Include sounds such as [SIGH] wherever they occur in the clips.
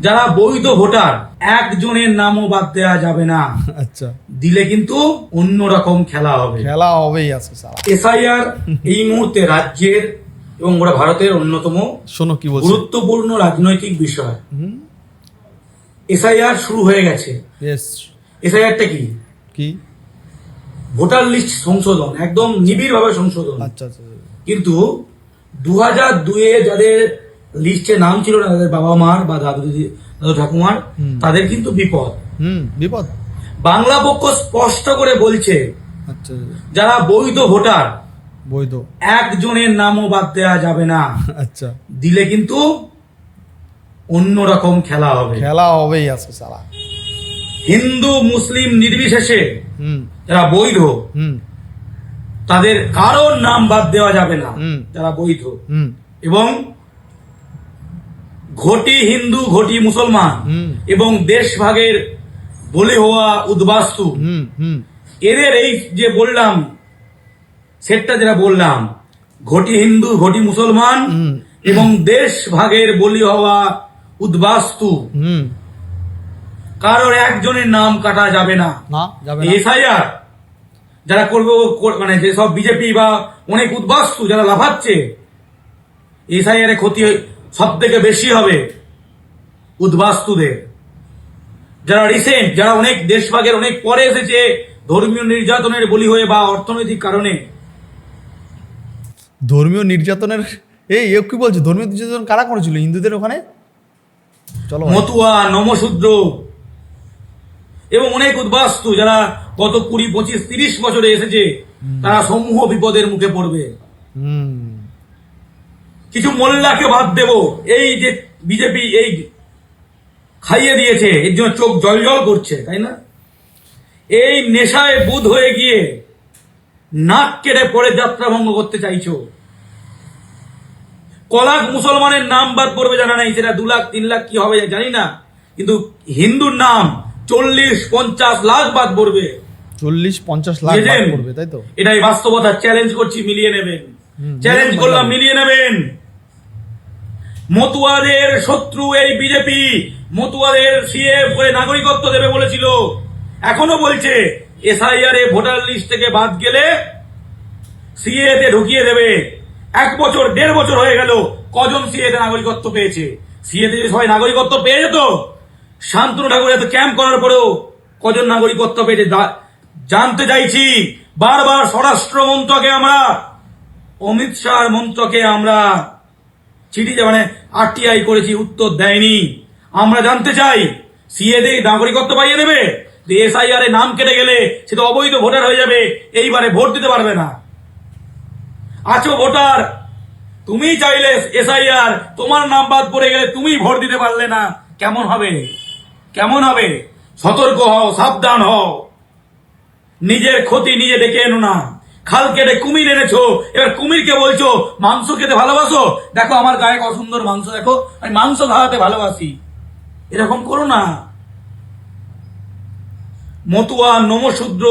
যারা বৈধ ভোটার একজনের নামও বাদ দেওয়া যাবে না। আচ্ছা। দিলে কিন্তু অন্যরকম খেলা হবে। খেলা হবেই আছে এসআইআর এই মুহূর্তে রাজ্যের এবং ওরা ভারতের অন্যতম শোনো কি বলছে। গুরুত্বপূর্ণ রাজনৈতিক বিষয়। এসআইআর শুরু হয়ে গেছে। এসআইআরটা কি? কি? ভোটার লিস্ট সংশোধন একদম নিবিড় ভাবে সংশোধন। আচ্ছা আচ্ছা। কিন্তু দু হাজার দুয়ে যাদের লিস্টে নাম ছিল না তাদের বাবা মার বা দাদু দিদি দাদু ঠাকুমার। তাদের কিন্তু বিপদ। বিপদ। বাংলা পক্ষ স্পষ্ট করে বলছে আচ্ছা। যারা বৈধ ভোটার বৈধ। একজনের নামও বাদ দেওয়া যাবে না। আচ্ছা। দিলে কিন্তু অন্যরকম খেলা হবে। খেলা হবেই আছে সারা। হিন্দু মুসলিম নির্বিশেষে যারা বৈধ হুম। তাদের কারোর নাম বাদ দেওয়া যাবে না। যারা বৈধ। হুম। এবং ঘটি হিন্দু ঘটি মুসলমান। এবং দেশভাগের বলে হওয়া উদ্বাস্তু। এদের এই যে বললাম সেটটা যেটা বললাম ঘটি হিন্দু ঘটি মুসলমান এবং দেশ ভাগের বলি হওয়া উদ্বাস্তু। কারোর একজনের নাম কাটা যাবে না। না যাবে না। এসআইআর যারা করবে মানে যেসব বিজেপি বা অনেক উদ্বাস্তু যারা লাফাচ্ছে এসআইআর ক্ষতি সব থেকে বেশি হবে উদ্বাস্তুদের। যারা রিসেন্ট যারা অনেক দেশভাগের অনেক পরে এসেছে ধর্মীয় নির্যাতনের বলি হয়ে বা অর্থনৈতিক কারণে। ধর্মীয় নির্যাতনের এই এ কি বলছে? ধর্মীয় নির্যাতন কারা করেছিল? হিন্দুদের ওখানে? চলো মতুয়া নমশূদ্র এবং অনেক উদ্বাস্তু যারা গত কুড়ি পঁচিশ তিরিশ বছরে এসেছে তারা সমূহ বিপদের মুখে পড়বে। হুম। কিছু মোল্লাকে বাদ দেব। এই যে বিজেপি এই খাইয়ে দিয়েছে এর জন্য চোখ জল জল করছে তাই না? এই নেশায় বুধ হয়ে গিয়ে নাক কেটে পড়ে যাত্রা ভঙ্গ করতে চাইছো। কলাক মুসলমানের নাম বাদ পড়বে জানা নাই সেটা দু লাখ তিন লাখ কি হবে জানি না কিন্তু হিন্দুর নাম চল্লিশ পঞ্চাশ লাখ বাদ পড়বে। চল্লিশ পঞ্চাশ লাখ পড়বে তাই তো? এটাই বাস্তবতা চ্যালেঞ্জ করছি মিলিয়ে নেবেন। চ্যালেঞ্জ করলাম মিলিয়ে নেবেন। মতুয়াদের শত্রু এই বিজেপি। মতুয়াদের সিএ করে নাগরিকত্ব দেবে বলেছিল। এখনও বলছে এসআইআর এ ভোটার লিস্ট থেকে বাদ গেলে সিএ তে ঢুকিয়ে দেবে। এক বছর, দেড় বছর হয়ে গেল, কজন সিএ তে নাগরিকত্ব পেয়েছে? সিএ যদি সবাই নাগরিকত্ব পেয়ে যেত, শান্তনু ঠাকুর এত ক্যাম্প করার পরেও কজন নাগরিকত্ব পেয়েছে? জানতে চাইছি, বারবার স্বরাষ্ট্র মন্ত্রকে আমরা, অমিত শাহর মন্ত্রকে আমরা চিঠি যে মানে আরটিআই করেছি, উত্তর দেয়নি। আমরা জানতে চাই সিএ দিয়ে নাগরিকত্ব পাইয়ে দেবে? এসআইআর এ নাম কেটে গেলে সে তো অবৈধ ভোটার হয়ে যাবে, এইবারে ভোট দিতে পারবে না। আছো ভোটার, তুমি চাইলে এসআইআর তোমার নাম বাদ পড়ে গেলে তুমি ভোট দিতে পারলে না। কেমন হবে? কেমন হবে? সতর্ক হও, সাবধান হও। নিজের ক্ষতি নিজে ডেকে এনো না। খাল কেটে কুমির এনেছো, এবার কুমিরকে বলছো, মাংস খেতে ভালোবাসো? দেখো, আমার গায়ে কত সুন্দর মাংস, দেখো, আমি মাংস খাওয়াতে ভালোবাসি। এরকম করো না। মতুয়া, নমশূদ্র,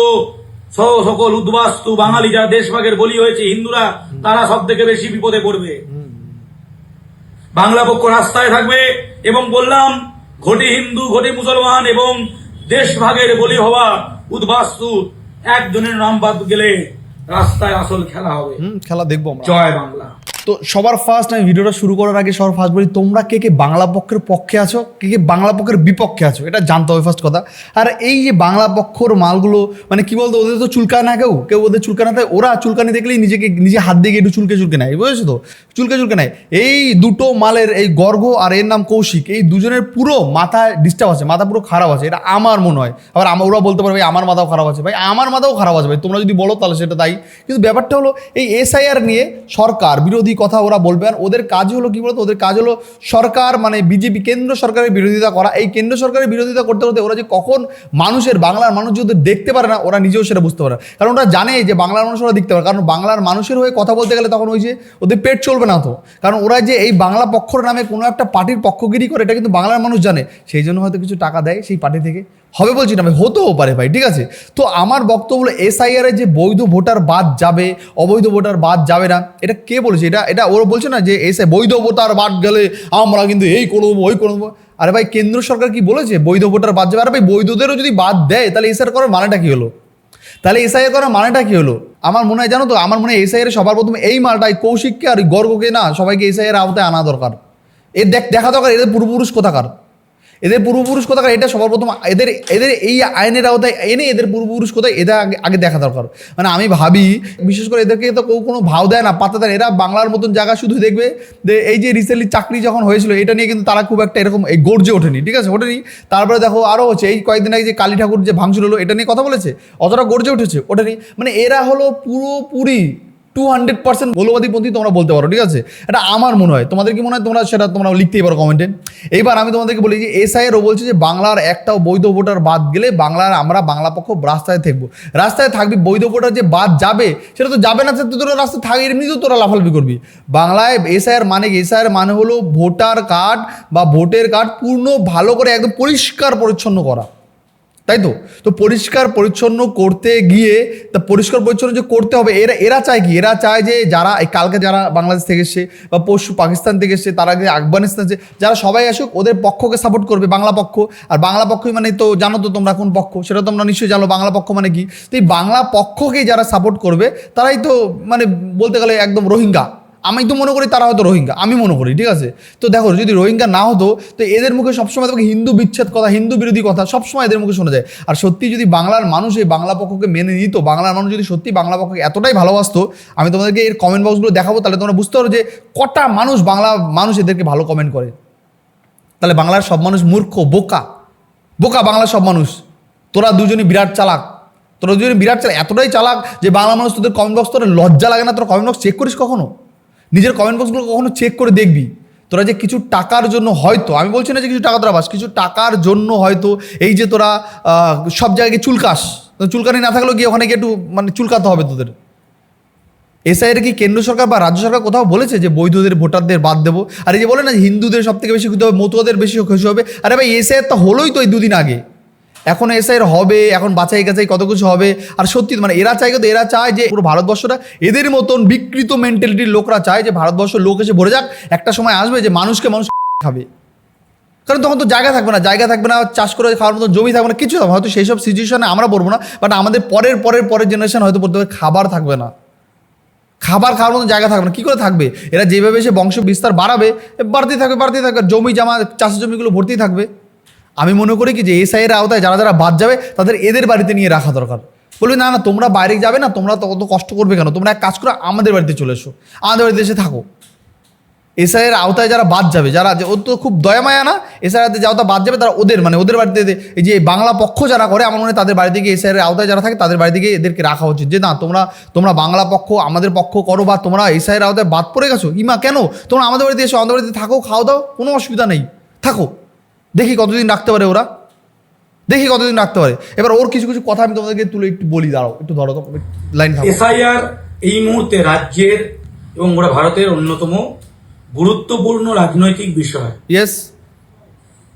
সহ সকল উদ্বাস্তু বাঙালি যারা দেশভাগের বলি হয়েছে, হিন্দুরা, তারা সব থেকে বেশি বিপদে পড়বে। বাংলা পক্ষ রাস্তায় থাকবে এবং বললাম, ঘটি হিন্দু, ঘটি মুসলমান এবং দেশভাগের বলি হওয়া উদ্বাস্তু, একজনের নাম বাদ গেলে রাস্তায় আসল খেলা হবে। হুম খেলা দেখব জয় বাংলা। তো সবার ফার্স্ট আমি ভিডিওটা শুরু করার আগে সবার ফার্স্ট বলি, তোমরা কে কে বাংলা পক্ষের পক্ষে আছো, কে কে বাংলা পক্ষের বিপক্ষে আছো? এটা জানতে হবে ফার্স্ট কথা। আর এই যে বাংলা পক্ষর মালগুলো মানে কি বলতো, ওদের তো চুলকা না কেউ? কেউ ওদের চুলকানা থাকে ওরা চুলকানি দেখলেই নিজেকে, নিজে হাত দিয়ে একটু চুলকে চুলকে নেয়, বুঝেছ তো? চুলকে চুলকে নেয়। এই দুটো মালের, এই গর্গ আর এর নাম কৌশিক, এই দুজনের পুরো মাথায় ডিস্টার্ব আছে, মাথা পুরো খারাপ আছে, এটা আমার মনে হয়। আবার আমার ওরা বলতে পারবে আমার মাথাও খারাপ আছে। ভাই, আমার মাথাও খারাপ আছে, ভাই, তোমরা যদি বলো তাহলে সেটা তাই কিন্তু ব্যাপারটা হলো, এই এসআইআর নিয়ে সরকার, বিরোধী কথা ওরা বলবে। আর ওদের কাজ হলো কি বলতো? ওদের কাজ হলো সরকার মানে বিজেপি, কেন্দ্র সরকারের বিরোধিতা করা। এই কেন্দ্র সরকারের বিরোধিতা করতে করতে ওরা যে কখন মানুষের, বাংলার মানুষ যদি দেখতে পারে না, ওরা নিজেও সেটা বুঝতে পারে কারণ ওরা জানে যে বাংলার মানুষ ওরা দেখতে পারে। কারণ বাংলার মানুষের হয়ে কথা বলতে গেলে তখন ওই যে ওদের পেট চলবে না তো। কারণ ওরা যে এই বাংলা পক্ষর নামে কোনো একটা পার্টির পক্ষগিরি করে, এটা কিন্তু বাংলার মানুষ জানে। সেই জন্য হয়তো কিছু টাকা দেয় সেই পার্টি থেকে। হবে বলছি না ভাই হতেও পারে ভাই, ঠিক আছে? তো আমার বক্তব্য হলো এসআইআর যে বৈধ ভোটার বাদ যাবে, অবৈধ ভোটার বাদ যাবে না, এটা কে বলেছে? এটা এটা ওরা বলছে না যে এসআই বৈধ ভোটার বাদ গেলে আমরা কিন্তু এই করে দেবো ওই করে দেবো আরে ভাই, কেন্দ্র সরকার কি বলেছে? বৈধ ভোটার বাদ যাবে। আরে ভাই, বৈধদেরও যদি বাদ দেয়, তাহলে এসআইআর করার মানেটা কী হলো? তাহলে এসআইআর করার মানেটা কী হলো? আমার মনে হয় জানো তো, আমার মনে হয় এসআইআর সবার প্রথমে এই মালটাই, কৌশিককে আর গর্গকে না সবাইকে এসআইআর আওতায় আনা দরকার। এর দেখ, দেখা দরকার, এদের পূর্বপুরুষ কোথাকার? এদের পূর্বপুরুষ কোথাকার, এটা সবার প্রথম, এদের এদের এই আইনের আওতায় এনে এদের পূর্বপুরুষ কোথায়, এটা আগে আগে দেখা দরকার। মানে আমি ভাবি, বিশেষ করে এদেরকে তো কেউ কোনো ভাও দেয় না, পাত্তা দেয় এরা বাংলার মতন জায়গা শুধু দেখবে যে এই যে রিসেন্টলি চাকরি যখন হয়েছিল, এটা নিয়ে কিন্তু তারা খুব একটা এরকম এই গর্জে ওঠেনি, ঠিক আছে? ওঠেনি। তারপরে দেখো আরও হচ্ছে, এই কয়েকদিন আগে যে কালী ঠাকুর যে ভাঙচুর হলো, এটা নিয়ে কথা বলেছে? অতটা গর্জে উঠেছে, ওঠেনি। মানে এরা হলো পুরোপুরি টু হান্ড্রেড পার্সেন্ট মৌলবাদীপন্থী তোমরা বলতে পারো, ঠিক আছে? এটা আমার মনে হয়। তোমাদের কি মনে হয়? তোমরা সেটা তোমরা লিখতেই পারো কমেন্টে এইবার আমি তোমাদেরকে বলি যে এসআইয়েরও বলছে যে, বাংলার একটাও বৈধ ভোটার বাদ গেলে বাংলার আমরা বাংলা পক্ষ রাস্তায় থাকব। রাস্তায় থাকবি, বৈধ ভোটার যে বাদ যাবে, সেটা তো যাবে না তো তোরা রাস্তায় থাকবে, এমনিতেও তোরা লাফালাফি করবি। বাংলায় এসআইয়ের মানে কি? এসআইয়ের মানে হলো ভোটার কার্ড বা ভোটের কার্ড পূর্ণ, ভালো করে একদম পরিষ্কার পরিচ্ছন্ন করা। তাই তো? তো পরিষ্কার পরিচ্ছন্ন করতে গিয়ে, তা পরিষ্কার পরিচ্ছন্ন যে করতে হবে, এরা এরা চায় কি? এরা চায় যে যারা, এই কালকে যারা বাংলাদেশ থেকে এসছে বা পরশু পাকিস্তান থেকে এসছে, তারা যে আফগানিস্তান যে, যারা সবাই আসুক, ওদের পক্ষকে সাপোর্ট করবে বাংলা পক্ষ। আর বাংলা পক্ষই মানে তো জানো তো তোমরা কোন পক্ষ? সেটা তোমরা নিশ্চয়ই জানো, বাংলা পক্ষ মানে কি? তো এই বাংলা পক্ষকেই যারা সাপোর্ট করবে, তারাই তো মানে বলতে গেলে একদম রোহিঙ্গা। আমি তো মনে করি তারা হয়তো রোহিঙ্গা, আমি মনে করি, ঠিক আছে? তো দেখো, যদি রোহিঙ্গা না হতো, তো এদের মুখে সবসময় তোমাকে হিন্দু বিচ্ছেদ কথা, হিন্দু বিরোধী কথা সবসময় এদের মুখে শোনা যায়। আর সত্যি যদি বাংলার মানুষ এই বাংলা পক্ষকে মেনে নিত, বাংলার মানুষ যদি সত্যি বাংলা পক্ষকে এতটাই ভালোবাসতো, আমি তোমাদেরকে এর কমেন্ট বক্সগুলো দেখাবো, তাহলে তোমরা বুঝতে পারো যে কটা মানুষ বাংলা মানুষ এদেরকে ভালো কমেন্ট করে। তাহলে বাংলার সব মানুষ মূর্খ, বোকা। বোকা বাংলার সব মানুষ। তোরা দুজনই বিরাট চালাক। তোরা দুজনে বিরাট চালাক। এতটাই চালাক যে বাংলা মানুষ তোদের কমেন্ট বক্স তোরা লজ্জা লাগে না, তোরা কমেন্ট বক্স চেক করিস কখনো? নিজের কমেন্ট বক্সগুলো কখনো চেক করে দেখবি। তোরা যে কিছু টাকার জন্য হয়তো, আমি বলছি না যে কিছু টাকা তোরা বাস, কিছু টাকার জন্য হয়তো এই যে তোরা সব জায়গায় গিয়ে চুলকাস। চুলকানি না থাকলেও গিয়ে ওখানে গিয়ে একটু মানে চুলকাতে হবে তোদের। এসআইয়ের কি কেন্দ্র সরকার বা রাজ্য সরকার কোথাও বলেছে যে বৈধদের, ভোটারদের বাদ দেবো? আর এই যে বলে না হিন্দুদের সব থেকে বেশি খুশি হবে, মতুয়াদের বেশি খুশি হবে? আরে ভাই এসআইয়ের তো হলোই তো এই দুদিন আগে। এখন এসআইয়ের হবে, এখন বাছাই কাছাই কত কিছু হবে। আর সত্যি মানে এরা চায় কিন্তু এরা চায় যে পুরো ভারতবর্ষটা এদের মতন বিকৃত মেন্টালিটির লোকরা চায় যে ভারতবর্ষ লোক এসে ভরে যাক, একটা সময় আসবে যে মানুষকে মানুষ [LAUGHS] খাবে। কারণ তখন তো জায়গা থাকবে না, জায়গা থাকবে না, চাষ করে খাওয়ার মতো জমি থাকবে না, কিছু থাকবে হয়তো সেই সব সিচুয়েশনে আমরা পড়ব না বাট আমাদের পরের পরের পরের জেনারেশন হয়তো পড়তে হবে খাবার থাকবে না। খাবার খাওয়ার মতো জায়গা থাকবে না, কী করে থাকবে? এরা যেভাবে এসে বংশ বিস্তার বাড়াবে, বাড়তেই থাকবে বাড়তেই থাকবে। জমি জামা চাষের জমিগুলো ভর্তি থাকবে। আমি মনে করি কি যে এসআই এর আওতায় যারা যারা বাদ যাবে, তাদের এদের বাড়িতে নিয়ে রাখা দরকার। বলবে, না না, তোমরা বাইরে যাবে না, তোমরা তো অত কষ্ট করবে কেন? তোমরা এক কাজ করো, আমাদের বাড়িতে চলে এসো। আমাদের বাড়িতে এসে থাকো। এসআই এর আওতায় যারা বাদ যাবে, যারা যে ওর তো খুব দয়া মায়া না, এসআই এর আওতায় বাদ যাবে, তারা ওদের মানে ওদের বাড়িতে এই যে বাংলা পক্ষ যারা করে, আমার মনে হয় তাদের বাড়িতে গিয়ে এসআই এর আওতায় যারা থাকে, তাদের বাড়িতে গিয়ে এদেরকে রাখা উচিত যে, না, তোমরা তোমরা বাংলা পক্ষ, আমাদের পক্ষ করো বা তোমরা এসআই এর আওতায় বাদ পড়ে গেছো। ইমা, কেন? তোমরা আমাদের বাড়িতে এসো, আমাদের বাড়িতে থাকো খাও দাও, কোনো অসুবিধা নেই। থাকো। দেখি কতদিন রাখতে পারে ওরা। দেখি কতদিন রাখতে পারে। এবার ওর কিছু কিছু কথা আমি তোমাদেরকে তুলে একটু বলি দাঁড়াও একটু ধরো তো লাইন এসআইআর এই মুহূর্তে রাজ্যের এবং ওরা ভারতের অন্যতম গুরুত্বপূর্ণ রাজনৈতিক বিষয়। ইয়েস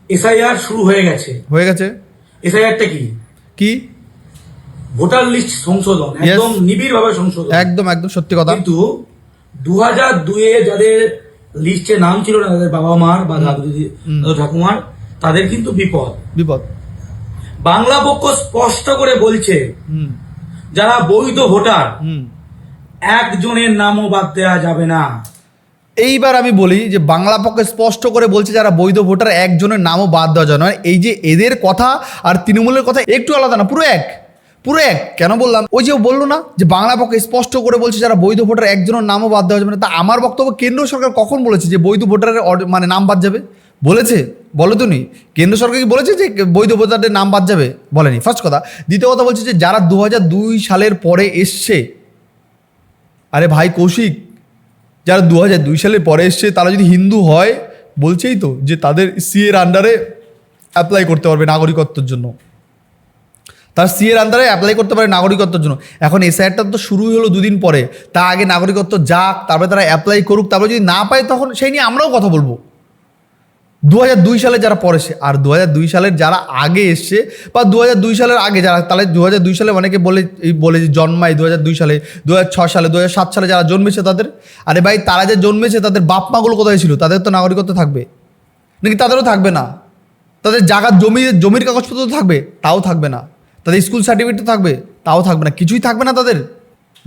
এসআইআর শুরু হয়ে গেছে। হয়ে গেছে। এসআইআরটা কি? কি? ভোটার লিস্ট সংশোধন একদম নিবিড় ভাবে সংশোধন। একদম একদম সত্যি কথা। কিন্তু দু হাজার দুয়ে যাদের লিস্টে নাম ছিল না তাদের বাবা মার বা দাদু ঠাকুমার তাদের কিন্তু বিপদ। বিপদ। বাংলা পক্ষ স্পষ্ট করে বলছে যারা বৈধ ভোটার একজনের নামও বাদ দেওয়া যাবে না। এইবার আমি বলি যে বাংলা পক্ষে স্পষ্ট করে বলছে যারা বৈধ ভোটার একজনের নামও বাদ দেওয়া যায় না। এই যে এদের কথা আর তৃণমূলের কথা একটু আলাদা না পুরো এক পুরো এক। কেন বললাম? ওই যে বলল না যে বাংলা পক্ষে স্পষ্ট করে বলছে যারা বৈধ ভোটার একজনের নামও বাদ দেওয়া যাবে না। তা আমার বক্তব্য কেন্দ্র সরকার কখন বলেছে যে বৈধ ভোটারের মানে নাম বাদ যাবে? বলেছে? বলো তো নি। কেন্দ্র সরকার কি বলেছে যে বৈধ ভোটারদের নাম বাদ যাবে? বলেনি। ফার্স্ট কথা। দ্বিতীয় কথা বলছে যে যারা দু দুই সালের পরে এসছে, আরে ভাই কৌশিক, যারা দু দুই সালে পরে এসছে, তারা যদি হিন্দু হয়, বলছেই তো যে তাদের সি এর আন্ডারে অ্যাপ্লাই করতে পারবে নাগরিকত্বের জন্য। তার সি এর আন্ডারে অ্যাপ্লাই করতে পারে নাগরিকত্বের জন্য। এখন এসআইআরটা তো শুরুই হলো দুদিন পরে। তা আগে নাগরিকত্ব যাক, তারপরে তারা অ্যাপ্লাই করুক, তারপরে যদি না পায় তখন সেই নিয়ে আমরাও কথা বলব। দু দুই সালে যারা পড়েছে আর দু দুই সালের যারা আগে এসছে বা দু দুই সালের আগে যারা, তাহলে দু দুই সালে অনেকে বলে বলে যে জন্মায় দু দুই সালে দু সালে দু সাত সালে যারা জন্মেছে তাদের। আরে ভাই, তারা যে জন্মেছে তাদের বাপ মাগুলো কোথায় ছিল? তাদের তো নাগরিকত্ব থাকবে। নাকি তাদেরও থাকবে না? তাদের জায়গার জমি, জমির কাগজপত্র থাকবে, তাও থাকবে না। তাদের স্কুল সার্টিফিকেট থাকবে, তাও থাকবে না। কিছুই থাকবে না তাদের।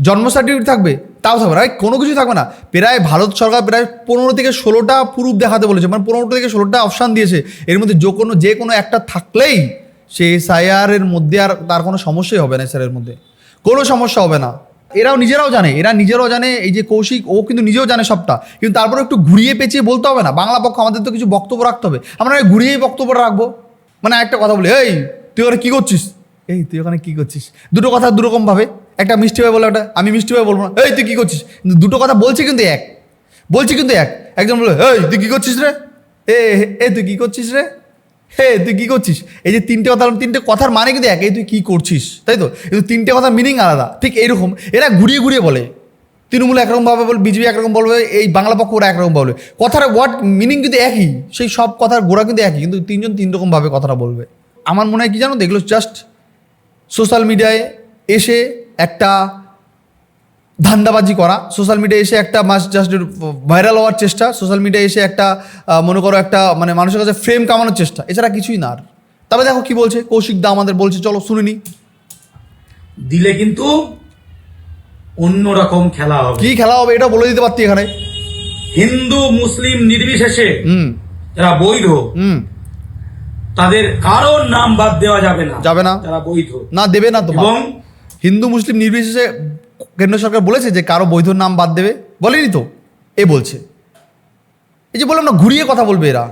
জন্ম সার্টিফিকেট থাকবে, তাও থাকবে না। কোনো কিছুই থাকবে না। প্রায় ভারত সরকার প্রায় পনেরো থেকে ষোলোটা প্রুফ দেখাতে বলেছে। মানে পনেরো থেকে ষোলোটা অপশান দিয়েছে। এর মধ্যে যে কোনো যে কোনো একটা থাকলেই সে এসআইআর এর মধ্যে আর তার কোনো সমস্যাই হবে না এর মধ্যে। কোনো সমস্যা হবে না। এরাও নিজেরাও জানে। এরা নিজেরাও জানে এই যে কৌশিক, ও কিন্তু নিজেও জানে সবটা। কিন্তু তারপরে একটু ঘুরিয়ে পেঁচিয়ে বলতে হবে না। বাংলা পক্ষ আমাদের তো কিছু বক্তব্য রাখতে হবে। আমরা ঘুরিয়েই বক্তব্য রাখব। মানে একটা কথা বলি, এই, তুই ওখানে কী করছিস? এই, তুই ওখানে কী করছিস? দুটো কথা দুরকম ভাবে একটা মিষ্টি ভাবে বলে একটা আমি মিষ্টি ভাবে বলব না। এই, তুই কী করছিস? দুটো কথা বলছি কিন্তু এক। বলছি কিন্তু এক। একজন বলে, এই, তুই কী করছিস রে? এ এ, তুই কী করছিস রে? হে, তুই কী করছিস? এই যে তিনটে কথা, তিনটে কথার মানে কিন্তু এক। এই, তুই কী করছিস? তাই তো? কিন্তু তিনটে কথার মিনিং আলাদা। ঠিক এইরকম এরা ঘুরিয়ে ঘুরিয়ে বলে। তৃণমূল একরকমভাবে বলবে বিজেপি একরকম বলবে, এই বাংলা পক্ষ ওরা একরকম বলবে। কথার ওয়ার্ড মিনিং কিন্তু একই। সেই সব কথার গোড়া কিন্তু একই। কিন্তু তিনজন তিন রকমভাবে কথাটা বলবে। আমার মনে হয় কি জানো এগুলো জাস্ট সোশ্যাল মিডিয়ায় এসে একটা ধান্দাবাজি করা। সোশ্যাল মিডিয়ায় এসে একটা মাস জাস্ট ভাইরাল হওয়ার চেষ্টা। সোশ্যাল মিডিয়ায় এসে একটা মনে করো একটা মানে মানুষের কাছে ফ্রেম কামানোর চেষ্টা। এছাড়া কিছুই না আর। তবে দেখো কি বলছে? কৌশিক দা আমাদের বলছে চলো শুনে নি। দিলে কিন্তু অন্যরকম খেলা হবে। কি খেলা হবে এটা বলে দিতে পারতি এখানে। হিন্দু মুসলিম নির্বিশেষে যারা বৈধ হুম। তাদের কারোর নাম বাদ দেওয়া যাবে না। যাবে না। যারা বৈধ। না দেবে না তো এবং হিন্দু মুসলিম নির্বিশেষে কেন্দ্র সরকার বলেছে যে কারও বৈধ নাম বাদ দেবে। বলেনি তো। এ বলছে। এই যে বললাম না, ঘুরিয়ে কথা বলবে এরা।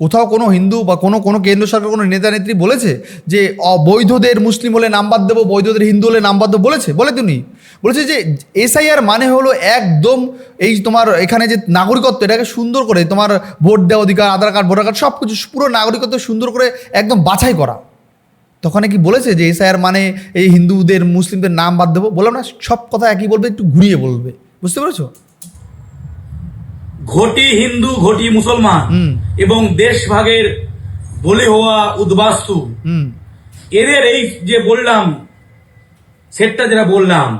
কোথাও কোনো হিন্দু বা কোনো কোনো কেন্দ্র সরকার, কোনো নেতা, নেত্রী বলেছে যে অবৈধদের মুসলিম হলে নাম বাদ দেবো, বৈধদের হিন্দু হলে নাম বাদ দেবো বলেছে? বলে তুমি। বলেছে যে এসআইআর মানে হলো একদম এই তোমার এখানে যে নাগরিকত্ব, এটাকে সুন্দর করে তোমার ভোট দেওয়া অধিকার, আধার কার্ড, ভোটার কার্ড সব কিছু পুরো নাগরিকত্ব সুন্দর করে একদম বাছাই করা। তখন কি বলেছে যে এসআইআর মানে এই হিন্দুদের মুসলিমদের নাম বাদ দেবো? বললাম না সব কথা একই বলবে একটু ঘুরিয়ে বলবে। বুঝতে পেরেছ? ঘটি হিন্দু ঘটি মুসলমান। এবং দেশভাগের বলে হওয়া উদ্বাস্তু। এদের এই যে বললাম সেটটা যেটা বললাম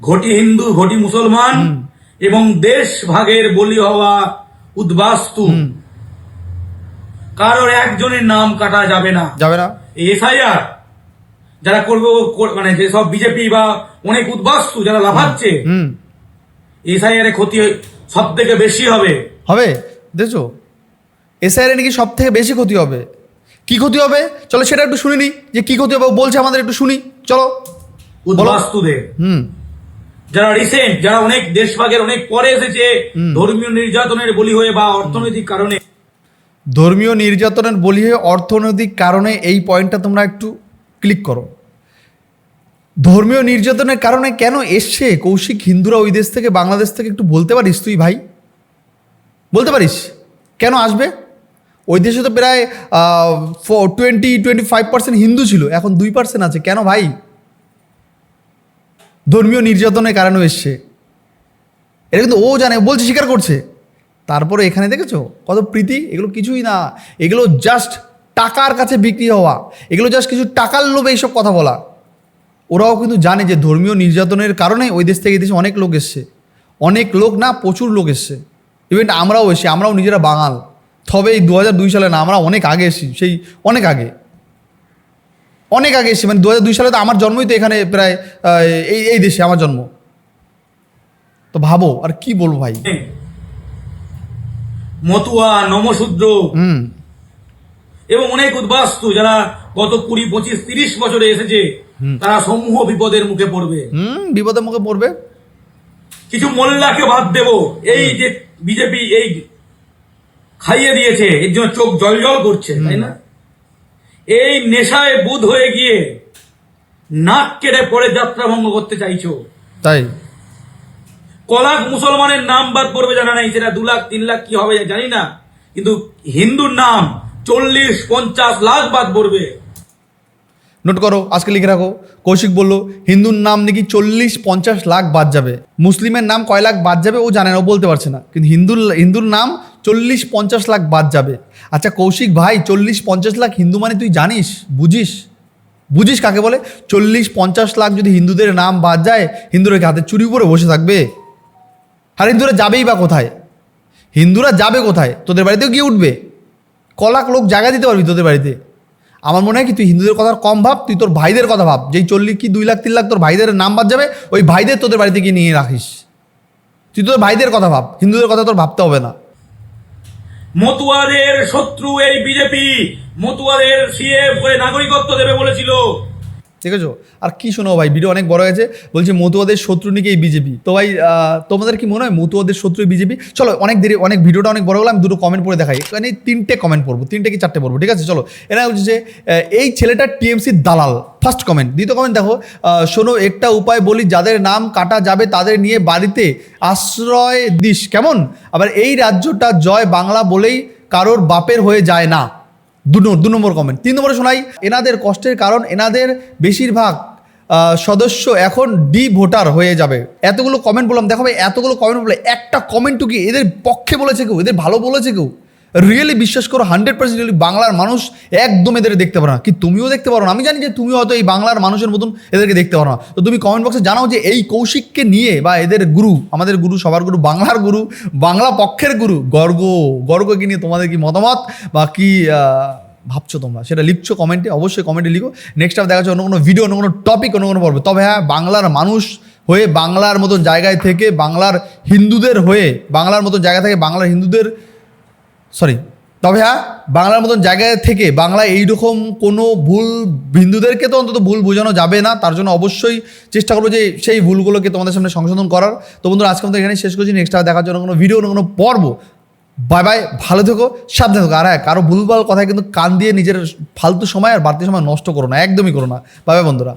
ঘটি হিন্দু ঘটি মুসলমান এবং দেশ ভাগের বলি হওয়া উদ্বাস্তু। কারোর একজনের নাম কাটা যাবে না। যাবে না। এসআইআর যারা করবে মানে যেসব বিজেপি বা অনেক উদ্বাস্তু যারা লাফাচ্ছে এসআইআর এর ক্ষতি সব থেকে বেশি হবে। হবে? দেখছ? এসআইআর নাকি সব থেকে বেশি ক্ষতি হবে। কি ক্ষতি হবে? চলো সেটা একটু শুনে নি যে কি ক্ষতি হবে বলছে আমাদের একটু শুনি। চলো। উদ্বাস্তুদের। হুম। যারা রিসেন্ট যারা অনেক দেশভাগের অনেক পরে এসেছে ধর্মীয় নির্যাতনের বলি হয়ে বা অর্থনৈতিক কারণে। ধর্মীয় নির্যাতনের বলি হয়ে অর্থনৈতিক কারণে এই পয়েন্টটা তোমরা একটু ক্লিক করো। ধর্মীয় নির্যাতনের কারণে কেন এসছে? কৌশিক, হিন্দুরা ওই দেশ থেকে, বাংলাদেশ থেকে একটু বলতে পারিস তুই ভাই? বলতে পারিস? কেন আসবে? ওই দেশে তো প্রায় twenty twenty five percent Hindu ছিল, এখন দুই পার্সেন্ট আছে। কেন ভাই? ধর্মীয় নির্যাতনের কারণে এসছে। এটা কিন্তু ও জানে বলছে, স্বীকার করছে। তারপরে এখানে দেখেছ? কত প্রীতি? এগুলো কিছুই না। এগুলো জাস্ট টাকার কাছে বিক্রি হওয়া। এগুলো জাস্ট কিছু টাকার লোভে এইসব কথা বলা। ওরাও কিন্তু জানে যে ধর্মীয় নির্যাতনের কারণে ওই দেশ থেকে দেশে অনেক লোক এসছে। অনেক লোক না, প্রচুর লোক এসছে। ইভেন আমরাও এসছি, আমরাও নিজেরা বাঙাল। তবে এই দু দুই সালে না, আমরা অনেক আগে এসেছি, সেই অনেক আগে। অনেক আগে এসেছি মানে দু দুই সালে তো আমার জন্মই তো এখানে প্রায় এই এই দেশে আমার জন্ম। তো ভাবো, আর কি বলব ভাই? মতুয়া নমশূদ্র। হুম। এবং অনেক উদ্বাস্তু যারা গত কুড়ি পঁচিশ তিরিশ বছরে এসেছে তারা সমূহ বিপদের মুখে পড়বে। হুম বিপদের মুখে পড়বে। কিছু মোল্লাকে বাদ দেব। এই যে বিজেপি এই খাইয়ে দিয়েছে এর জন্য চোখ জল জল করছে তাই না? এই নেশায় বুধ হয়ে গিয়ে নাক কেটে পড়ে যাত্রা ভঙ্গ করতে চাইছো। তাই। কলাক মুসলমানের নাম বাদ পড়বে জানা নাই, সেটা দু লাখ, তিন লাখ কি হবে জানি না। কিন্তু হিন্দুর নাম চল্লিশ, পঞ্চাশ লাখ বাদ পড়বে। নোট করো, আজকে লিখে রাখো। কৌশিক বলল, হিন্দুর নাম নাকি চল্লিশ, পঞ্চাশ লাখ বাদ যাবে? মুসলিমের নাম কয় লাখ বাদ যাবে ও জানে না, ও বলতে পারছে না। কিন্তু হিন্দুর হিন্দুর নাম চল্লিশ, পঞ্চাশ লাখ বাদ যাবে। আচ্ছা কৌশিক ভাই, চল্লিশ, পঞ্চাশ লাখ হিন্দু মানে তুই জানিস? বুঝিস? বুঝিস কাকে বলে? চল্লিশ, পঞ্চাশ লাখ যদি হিন্দুদের নাম বাদ যায়, হিন্দুরা হাতে চুরি করে বসে থাকবে? আর হিন্দুরা যাবেই বা কোথায়? হিন্দুরা যাবে কোথায়? তোদের বাড়িতেও গিয়ে উঠবে। কলাক লোক জায়গা দিতে পারবি তোদের বাড়িতে। আমার মনে হয় কি, তুই হিন্দুদের কথা কম ভাব, তুই তোর ভাইদের কথা ভাব। যেই চল্লিশ কি দুই লাখ, তিন লাখ তোর ভাইদের নাম বাদ যাবে, ওই ভাইদের তোদের বাড়িতে গিয়ে নিয়ে রাখিস। তুই তোর ভাইদের কথা ভাব, হিন্দুদের কথা তোর ভাবতে হবে না। মতুয়াদের শত্রু এই বিজেপি, মতুয়াদের সিএফ হয়ে নাগরিকত্ব দেবে বলেছিল। ঠিক আছে আর কি শোনো ভাই? ভিডিও অনেক বড় হয়েছে। বলছে মতুয়াদের শত্রু নাকি এই বিজেপি? তো ভাই তোমাদের কি মনে হয় মতুয়াদের শত্রু বিজেপি? চলো, অনেক দেরি, অনেক ভিডিওটা অনেক বড় হলো, আমি দুটো কমেন্ট পড়ে দেখাই। এখানে তিনটে কমেন্ট পড়ব, তিনটে কি চারটে পড়ব, ঠিক আছে? চলো, এরা হচ্ছে যে এই ছেলেটা টিএমসির দালাল। ফার্স্ট কমেন্ট দ্বিতীয় কমেন্ট দেখো শোনো, একটা উপায় বলি, যাদের নাম কাটা যাবে তাদের নিয়ে বাড়িতে আশ্রয় দিস। কেমন? আবার এই রাজ্যটা জয় বাংলা বলেই কারোর বাপের হয়ে যায় না। দু দু নম্বর কমেন্ট তিন নম্বরে শোনাই, এনাদের কষ্টের কারণ, এনাদের বেশিরভাগ সদস্য এখন ডি ভোটার হয়ে যাবে। এতগুলো কমেন্ট বললাম, দেখো ভাই, এতগুলো কমেন্ট বলে একটা কমেন্টও কি এদের পক্ষে বলেছে কেউ? এদের ভালো বলেছে কেউ? রিয়েলি বিশ্বাস করো হান্ড্রেড পার্সেন্ট বাংলার মানুষ একদম এদের দেখতে পারো না। কি তুমিও দেখতে পারো না? আমি জানি যে তুমি হয়তো এই বাংলার মানুষের মতন এদেরকে দেখতে পারো না। তো তুমি কমেন্ট বক্সে জানাও যে এই কৌশিককে নিয়ে বা এদের গুরু, আমাদের গুরু, সবার গুরু, বাংলার গুরু, বাংলা পক্ষের গুরু, গর্গ, গর্গকে নিয়ে তোমাদের কি মতামত বা কি ভাবছ তোমরা? সেটা লিখছো কমেন্টে অবশ্যই কমেন্টে লিখো। নেক্সট টাইম দেখা অন্য কোনো ভিডিও অন্য কোনো টপিক অন্য কোনো পর্ব। তবে হ্যাঁ বাংলার মানুষ হয়ে বাংলার মতন জায়গায় থেকে বাংলার হিন্দুদের হয়ে, বাংলার মতন জায়গা থেকে বাংলার হিন্দুদের সরি তবে হ্যাঁ বাংলার মতন জায়গায় থেকে বাংলা এইরকম কোনো ভুল বিন্দুদেরকে তো অন্তত ভুল বোঝানো যাবে না। তার জন্য অবশ্যই চেষ্টা করব যে সেই ভুলগুলোকে তোমাদের সামনে সংশোধন করার। তো বন্ধুরা, আজকে আমাদের এখানে শেষ করছি। নেক্সট দেখার জন্য কোনো ভিডিও কোনো পর্ব। বাই বাই ভালো থেকো, সাবধানে থেকো। আর হ্যাঁ কারও ভুলভাল কথায় কিন্তু কান দিয়ে নিজের ফালতু সময় আর বাড়তি সময় নষ্ট করো না, একদমই করো না। বাই বাই বন্ধুরা।